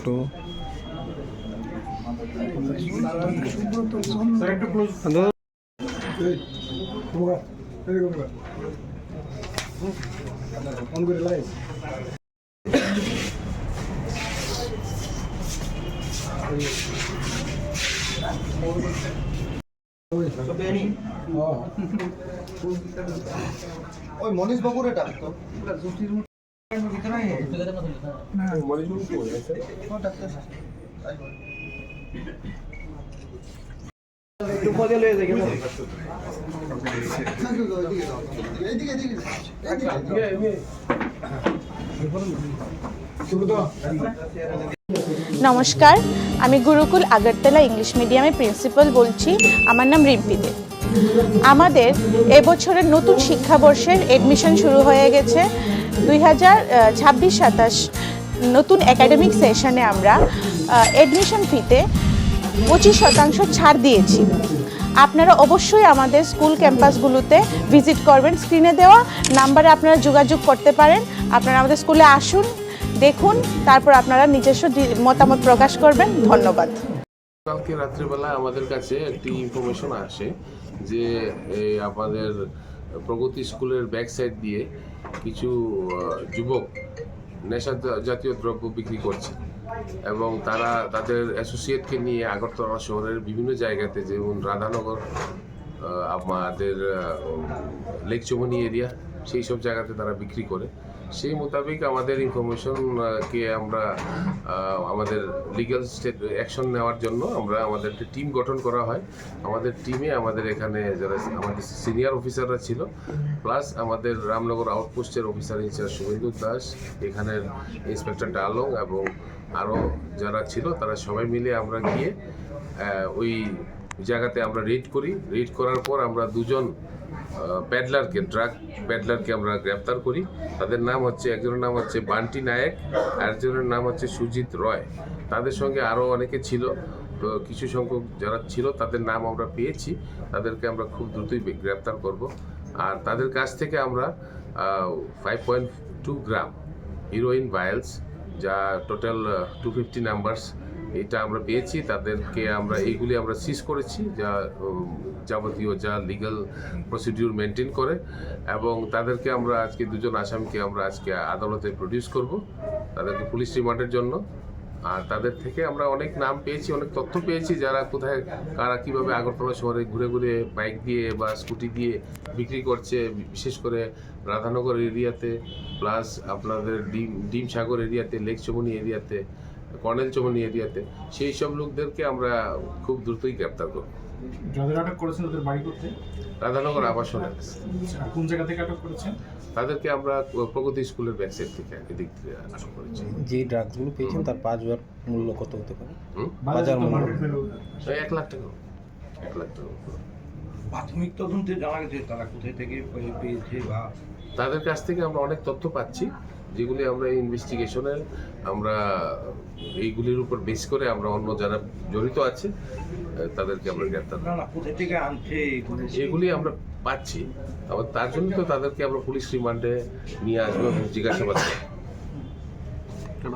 একটু। মনীষ বাবুর এটা তো। নমস্কার, আমি গুরুকুল আগরতলা ইংলিশ মিডিয়ামের প্রিন্সিপাল বলছি, আমার নাম রিম্পি দে আমাদের এবছরের নতুন শিক্ষাবর্ষের এডমিশন শুরু হয়ে গেছে। দুই হাজার ছাব্বিশ, সাতাশ নতুন একাডেমিক সেশনে আমরা এডমিশন ফিতে পঁচিশ শতাংশ ছাড় দিয়েছি। আপনারা অবশ্যই আমাদের স্কুল ক্যাম্পাসগুলোতে ভিজিট করবেন স্ক্রিনে দেওয়া নাম্বারে আপনারা যোগাযোগ করতে পারেন। আপনারা আমাদের স্কুলে আসুন, দেখুন, তারপর আপনারা নিজস্ব মতামত প্রকাশ করবেন। ধন্যবাদ। কালকে রাত্রিবেলা আমাদের কাছে একটি ইনফরমেশন আসে যে আমাদের প্রগতি স্কুলের ব্যাক সাইড দিয়ে কিছু যুবক নেশা জাতীয় দ্রব্য বিক্রি করছে এবং তারা তাদের অ্যাসোসিয়েটকে নিয়ে আগরতলা শহরের বিভিন্ন জায়গাতে যেমন রাধানগর আমাদের লেকচমনি এরিয়া সেই সব জায়গাতে তারা বিক্রি করে। সেই মোতাবেক আমাদের ইনফরমেশনকে আমরা আমাদের লিগ্যাল স্টেট অ্যাকশন নেওয়ার জন্য আমরা আমাদের একটা টিম গঠন করা হয়। আমাদের টিমে আমাদের এখানে যারা আমাদের সিনিয়র অফিসাররা ছিল প্লাস আমাদের রামনগর আউটপোস্টের অফিসার ইনচার্জ শুভেন্দু দাস, এখানের ইন্সপেক্টর ডালং এবং আরও যারা ছিল, তারা সবাই মিলে আমরা গিয়ে ওই জায়গাতে আমরা রেড করি। রেড করার পর আমরা দুজন প্যাডলারকে ড্রাগ প্যাডলারকে আমরা গ্রেপ্তার করি। তাদের নাম হচ্ছে, একজনের নাম হচ্ছে বান্টি নায়েক আর একজনের নাম হচ্ছে সুজিত রয়। তাদের সঙ্গে আরও অনেকে ছিল, তো কিছু সংখ্যক যারা ছিল, তাদের নাম আমরা পেয়েছি। তাদেরকে আমরা খুব দ্রুতই গ্রেপ্তার করব। আর তাদের কাছ থেকে আমরা five point two gram heroin vials যা টোটাল টু ফিফটি নাম্বারস এটা আমরা পেয়েছি, তাদেরকে আমরা, এইগুলি আমরা সিজ করেছি, যা যাবতীয় যা লিগ্যাল প্রসিডিউর মেনটেন করে, এবং তাদেরকে আমরা আজকে দুজন আসামিকে আমরা আজকে আদালতে প্রডিউস করব, তাদেরকে পুলিশ রিমান্ডের জন্য। আর তাদের থেকে আমরা অনেক নাম পেয়েছি, অনেক তথ্য পেয়েছি, যারা কোথায়, কারা কীভাবে আগরতলা শহরে ঘুরে ঘুরে বাইক দিয়ে বা স্কুটি দিয়ে বিক্রি করছে, বিশেষ করে রাধানগর এরিয়াতে প্লাস আপনাদের ডিম ডিম সাগর এরিয়াতে লেক চমনি এরিয়াতে কর্নেল চমনি এরিয়াতে সেই সব লোকদেরকে আমরা খুব দ্রুতই গ্রেপ্তার করব। যাদের আটক করেছেন তাদের বাড়ি করতে রাধানগর আবাসনে। কোন জায়গা থেকে আটক করেছেন? তাদেরকে আমরা প্রগতি স্কুলের ব্যাকসাইড থেকে এদিক থেকে আটক করেছি। যে ড্রাগসগুলো পেয়েছেন তার পাঁচ বার মূল্য কত হতে পারে? বাজার মূল্য। এক লাখ টাকা। এক লাখ টাকা। প্রাথমিক তদন্তে জানা গেছে তারা কোথায় থেকে পেয়েছে বা তাদের কাছ থেকে আমরা অনেক তথ্য পাচ্ছি যেগুলি আমরা ইনভেস্টিগেশনে আমরা এইগুলির উপর বেস করে আমরা অন্য যারা জড়িত আছে তাদেরকে আমরা গ্রেপ্তার না না থেকে আনছে এগুলি আমরা পাচ্ছি আবার তার জন্য তো তাদেরকে আমরা পুলিশ রিমান্ডে নিয়ে আসব এবং জিজ্ঞাসাবাদ করব।